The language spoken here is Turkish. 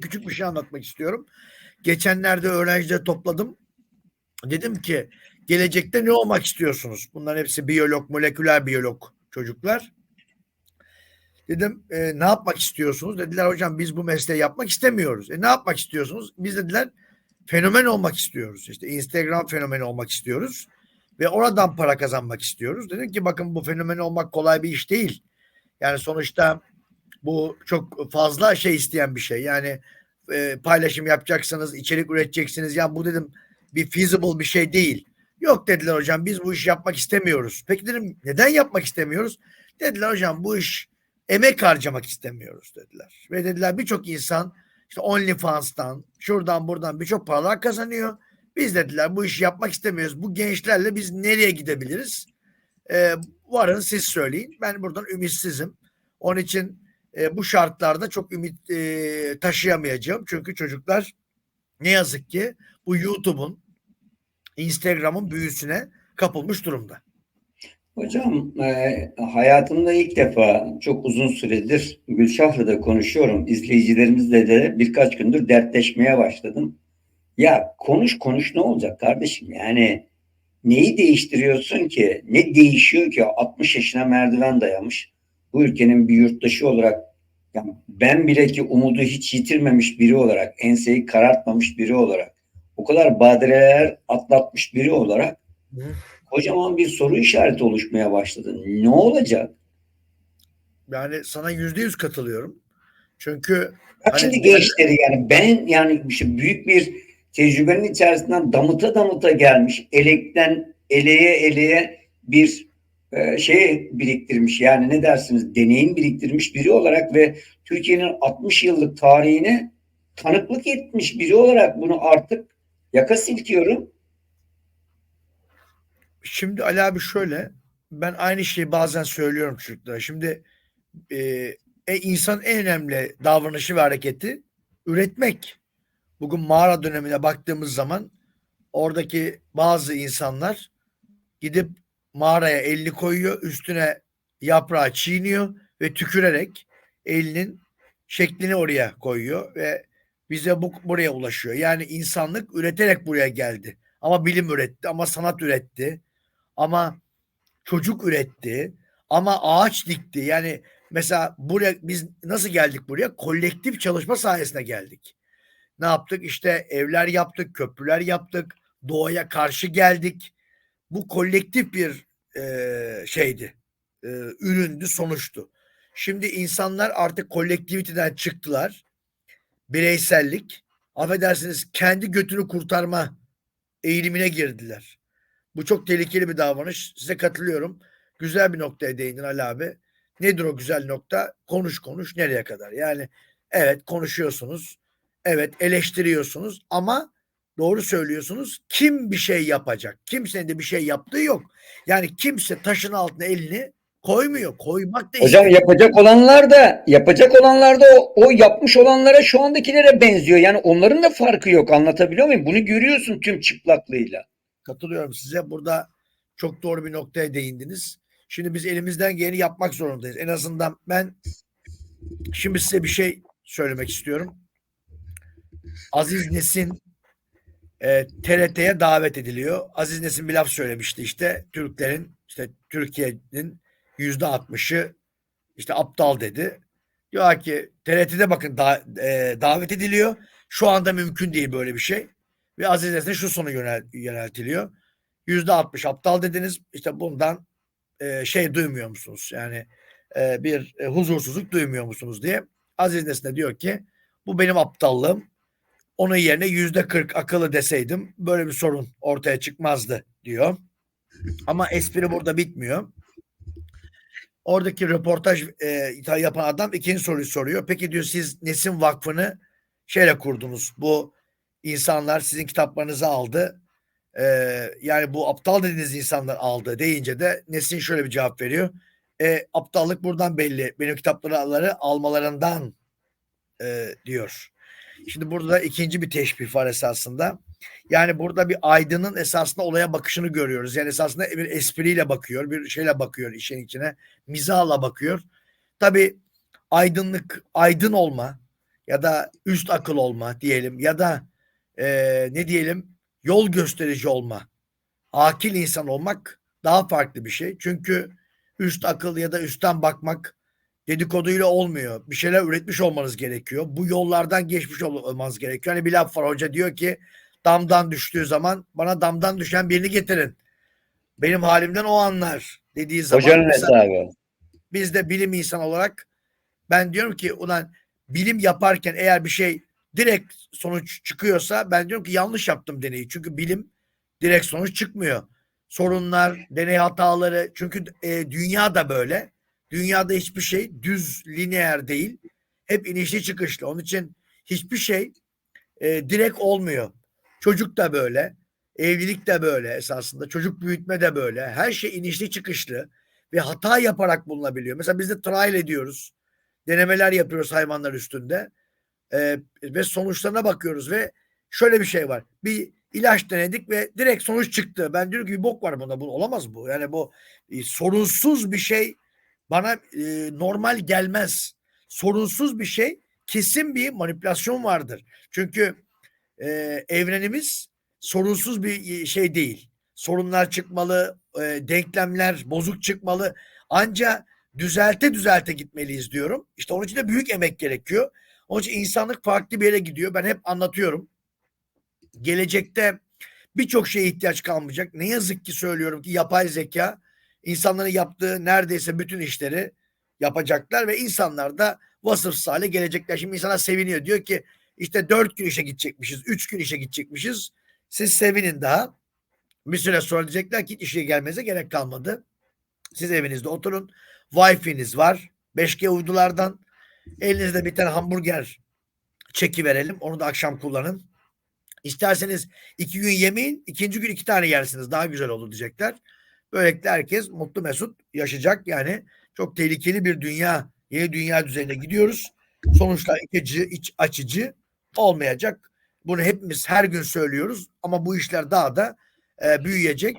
küçük bir şey anlatmak istiyorum. Geçenlerde öğrencileri topladım. Dedim ki gelecekte ne olmak istiyorsunuz? Bunların hepsi biyolog, moleküler biyolog çocuklar. Dedim e, ne yapmak istiyorsunuz? Dediler hocam biz bu mesleği yapmak istemiyoruz. E, ne yapmak istiyorsunuz? Biz dediler fenomen olmak istiyoruz. İşte Instagram fenomeni olmak istiyoruz. Ve oradan para kazanmak istiyoruz. Dedim ki bakın bu fenomen olmak kolay bir iş değil. Yani sonuçta bu çok fazla şey isteyen bir şey. Yani e, paylaşım yapacaksınız, içerik üreteceksiniz. Ya bu dedim bir feasible bir şey değil. Yok dediler hocam biz bu işi yapmak istemiyoruz. Peki dedim neden yapmak istemiyoruz? Dediler hocam bu iş emek harcamak istemiyoruz dediler. Ve dediler birçok insan işte OnlyFans'tan şuradan buradan birçok paralar kazanıyor. Biz dediler bu işi yapmak istemiyoruz. Bu gençlerle biz nereye gidebiliriz? Ee, varın siz söyleyin. Ben buradan ümitsizim. Onun için e, bu şartlarda çok ümit e, taşıyamayacağım. Çünkü çocuklar ne yazık ki bu YouTube'un, Instagram'ın büyüsüne kapılmış durumda. Hocam e, hayatımda ilk defa çok uzun süredir Gülşah'la konuşuyorum. İzleyicilerimizle de birkaç gündür dertleşmeye başladım. Ya konuş konuş ne olacak kardeşim? Yani neyi değiştiriyorsun ki? Ne değişiyor ki? 60 yaşına merdiven dayamış. Bu ülkenin bir yurttaşı olarak yani ben bile ki umudu hiç yitirmemiş biri olarak, enseyi karartmamış biri olarak, o kadar badireler atlatmış biri olarak kocaman bir soru işareti oluşmaya başladı. Ne olacak? Yani sana yüzde yüz katılıyorum. Çünkü Hani şimdi gençleri yani ben yani işte büyük bir tecrübenin içerisinden damıta damıta gelmiş elekten eleğe eleğe bir şey biriktirmiş yani ne dersiniz deneyim biriktirmiş biri olarak ve Türkiye'nin 60 yıllık tarihine tanıklık etmiş biri olarak bunu artık yaka silkiyorum. Şimdi Ali abi şöyle ben aynı şeyi bazen söylüyorum çocuklara. Şimdi e, e, insan en önemli davranışı ve hareketi üretmek. Bugün mağara dönemine baktığımız zaman oradaki bazı insanlar gidip mağaraya elini koyuyor, üstüne yaprağı çiğniyor ve tükürerek elinin şeklini oraya koyuyor ve bize bu buraya ulaşıyor. Yani insanlık üreterek buraya geldi. Ama bilim üretti, ama sanat üretti, ama çocuk üretti, ama ağaç dikti. Yani mesela buraya biz nasıl geldik buraya? Kolektif çalışma sayesinde geldik. Ne yaptık? İşte evler yaptık, köprüler yaptık, doğaya karşı geldik. Bu kolektif bir e, şeydi, e, üründü, sonuçtu. Şimdi insanlar artık kolektiviteden çıktılar. Bireysellik, affedersiniz kendi götünü kurtarma eğilimine girdiler. Bu çok tehlikeli bir davranış. Size katılıyorum. Güzel bir noktaya değindin Ali abi. Nedir o güzel nokta? Konuş konuş nereye kadar? Yani evet konuşuyorsunuz. Evet eleştiriyorsunuz ama doğru söylüyorsunuz. Kim bir şey yapacak? Kimsenin de bir şey yaptığı yok. Yani kimse taşın altına elini koymuyor. Koymak da Hocam yapacak olanlar da yapacak olanlar da o, o yapmış olanlara şu andakilere benziyor. Yani onların da farkı yok. Anlatabiliyor muyum? Bunu görüyorsun tüm çıplaklığıyla. Katılıyorum size. Burada çok doğru bir noktaya değindiniz. Şimdi biz elimizden geleni yapmak zorundayız. En azından ben şimdi size bir şey söylemek istiyorum. Aziz Nesin e, TRT'ye davet ediliyor. Aziz Nesin bir laf söylemişti işte Türklerin işte Türkiye'nin yüzde altmışı işte aptal dedi. Diyor ki TRT'de bakın da, e, davet ediliyor. Şu anda mümkün değil böyle bir şey. Ve Aziz Nesin şu sonu yönel, yöneltiliyor. Yüzde altmış aptal dediniz. İşte bundan e, şey duymuyor musunuz? Yani e, bir e, huzursuzluk duymuyor musunuz diye. Aziz Nesin de diyor ki bu benim aptallığım. Onun yerine yüzde kırk akıllı deseydim böyle bir sorun ortaya çıkmazdı diyor. Ama espri burada bitmiyor. Oradaki röportaj e, yapan adam ikinci soruyu soruyor. Peki diyor siz Nesin Vakfı'nı şeyle kurdunuz. Bu insanlar sizin kitaplarınızı aldı. Ee, yani bu aptal dediğiniz insanlar aldı deyince de Nesin şöyle bir cevap veriyor. E, aptallık buradan belli. Benim kitapları almalarından e, diyor. Şimdi burada ikinci bir teşbih var esasında. Yani burada bir aydının esasında olaya bakışını görüyoruz. Yani esasında bir espriyle bakıyor, bir şeyle bakıyor işin içine, mizahla bakıyor. Tabii aydınlık, aydın olma, ya da üst akıl olma diyelim ya da eee, ne diyelim yol gösterici olma. Akil insan olmak daha farklı bir şey. Çünkü üst akıl ya da üstten bakmak dedikoduyla olmuyor. Bir şeyler üretmiş olmanız gerekiyor. Bu yollardan geçmiş ol- olmanız gerekiyor. Hani bir laf var hoca diyor ki damdan düştüğü zaman bana damdan düşen birini getirin. Benim halimden o anlar dediği zaman Hocanın hesabı. biz de bilim insan olarak ben diyorum ki ulan bilim yaparken eğer bir şey direkt sonuç çıkıyorsa ben diyorum ki yanlış yaptım deneyi. Çünkü bilim direkt sonuç çıkmıyor. Sorunlar, deney hataları çünkü e, dünya da böyle. Dünyada hiçbir şey düz lineer değil. Hep inişli çıkışlı. Onun için hiçbir şey e, direkt olmuyor. Çocuk da böyle. Evlilik de böyle esasında. Çocuk büyütme de böyle. Her şey inişli çıkışlı ve hata yaparak bulunabiliyor. Mesela biz de trial ediyoruz. Denemeler yapıyoruz hayvanlar üstünde. Ee, ve sonuçlarına bakıyoruz ve şöyle bir şey var. Bir ilaç denedik ve direkt sonuç çıktı. Ben diyorum ki bir bok var bunda. Bu olamaz bu. Yani bu e, sorunsuz bir şey bana e, normal gelmez. Sorunsuz bir şey kesin bir manipülasyon vardır. Çünkü e, evrenimiz sorunsuz bir e, şey değil. Sorunlar çıkmalı, e, denklemler bozuk çıkmalı. Ancak düzelte düzelte gitmeliyiz diyorum. İşte onun için de büyük emek gerekiyor. Onun için insanlık farklı bir yere gidiyor. Ben hep anlatıyorum. Gelecekte birçok şeye ihtiyaç kalmayacak. Ne yazık ki söylüyorum ki yapay zeka insanların yaptığı neredeyse bütün işleri yapacaklar ve insanlar da vasıfsız hale gelecekler. Şimdi insanlar seviniyor. Diyor ki işte dört gün işe gidecekmişiz, üç gün işe gidecekmişiz. Siz sevinin daha. Bir süre sonra diyecekler ki işe gelmenize gerek kalmadı. Siz evinizde oturun. Wi-Fi'niz var. 5G uydulardan. Elinizde bir tane hamburger çeki verelim. Onu da akşam kullanın. İsterseniz iki gün yemeyin. ikinci gün iki tane yersiniz. Daha güzel olur diyecekler. Böylelikle herkes mutlu mesut yaşayacak. Yani çok tehlikeli bir dünya, yeni dünya düzenine gidiyoruz. Sonuçlar açıcı, iç açıcı olmayacak. Bunu hepimiz her gün söylüyoruz ama bu işler daha da e, büyüyecek.